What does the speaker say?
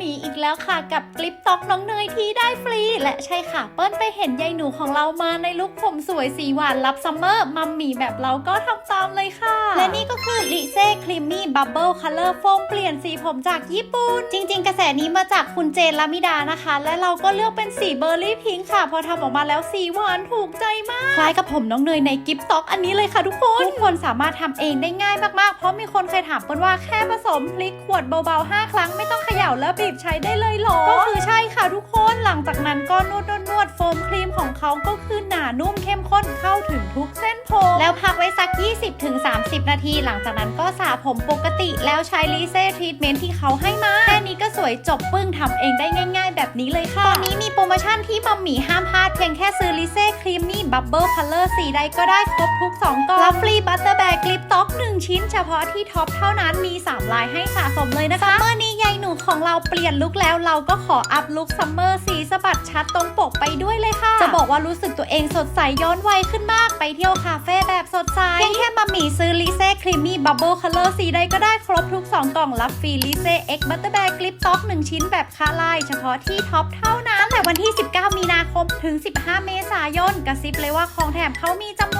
หมีอีกแล้วค่ะกับคลิปต็อกน้องเนยที่ได้ฟรี และใช่ค่ะ เปิ้ลไปเห็นยายหนูของเรามาในลุคผมสวยสีหวานรับซัมเมอร์มัมหมีแบบเราก็ทำตามเลยค่ะ และนี่ก็ ลิเซ่ครีมมี่บับเบิลคัลเลอร์โฟมเปลี่ยนสีผมจากญี่ปุ่น จริง ๆ กระแสนี้มาจากคุณเจนลามิดานะคะ และเราก็เลือกเป็นสีเบอร์รี่พิงค์ค่ะ พอทำออกมาแล้วสีหวานถูกใจมาก คล้ายกับผมน้องเนยในกิฟต์ต็อกอันนี้เลยค่ะทุกคน ทุกคนสามารถทำเองได้ง่ายมากๆ เพราะมีคนเคยถามเปิ้ลว่าแค่ผสมพลิกขวดเบาๆ 5 ครั้งไม่ต้องเขย่าแล้วบีบใช้ได้เลยหรอ ก็คือใช่ค่ะทุกคนหลังจากนั้นก็นวดนวดนวดโฟมครีมของเขาก็คือหนานุ่มเข้มข้นเข้าถึงทุกเส้นผม นาที หลังจากนั้นก็สระผมปกติแล้วใช้ลีเซ่ทรีทเมนต์ที่เขาให้มาแค่นี้ก็สวยจบปึ้งทำเองได้ง่าย ๆ แบบนี้เลยค่ะ ตอนนี้มีโปรโมชั่นที่มัมหมี่ห้ามพลาดเพียงแค่ซื้อลิเซ่ครีมมี่บับเบิลคัลเลอร์สีใดก็ได้ครบทุก 2กล่องรับฟรีบัตเตอร์แบกกลิปต็อก 1 ชิ้นเฉพาะที่ท็อปเท่านั้นมี 3 ลายให้สะสมเลยนะคะซัมเมอร์นี้ยายหนูของเราเปลี่ยนลุคแล้วเราก็ขออัพลุคซัมเมอร์สีสะบัดชัดตรงปกไปด้วยเลยค่ะ ว่ารู้สึกตัวเองสดใสย้อนวัยขึ้นมากไปเที่ยวคาเฟ่แบบสดใสเพียงแค่มาหมี่ซื้อลิเซ่ครีมมี่บับเบิลคัลเลอร์สีใดก็ได้ครบทุก 2 กล่องรับฟรีลิเซ่เอ็กบัตเตอร์แบกกลิปต็อก1ชิ้นแบบคาลายเฉพาะที่ท็อปเท่านั้นแต่วันที่ 19 มีนาคมถึง 15 เมษายนกระซิบเลยว่าของแถมเขามีจำนวน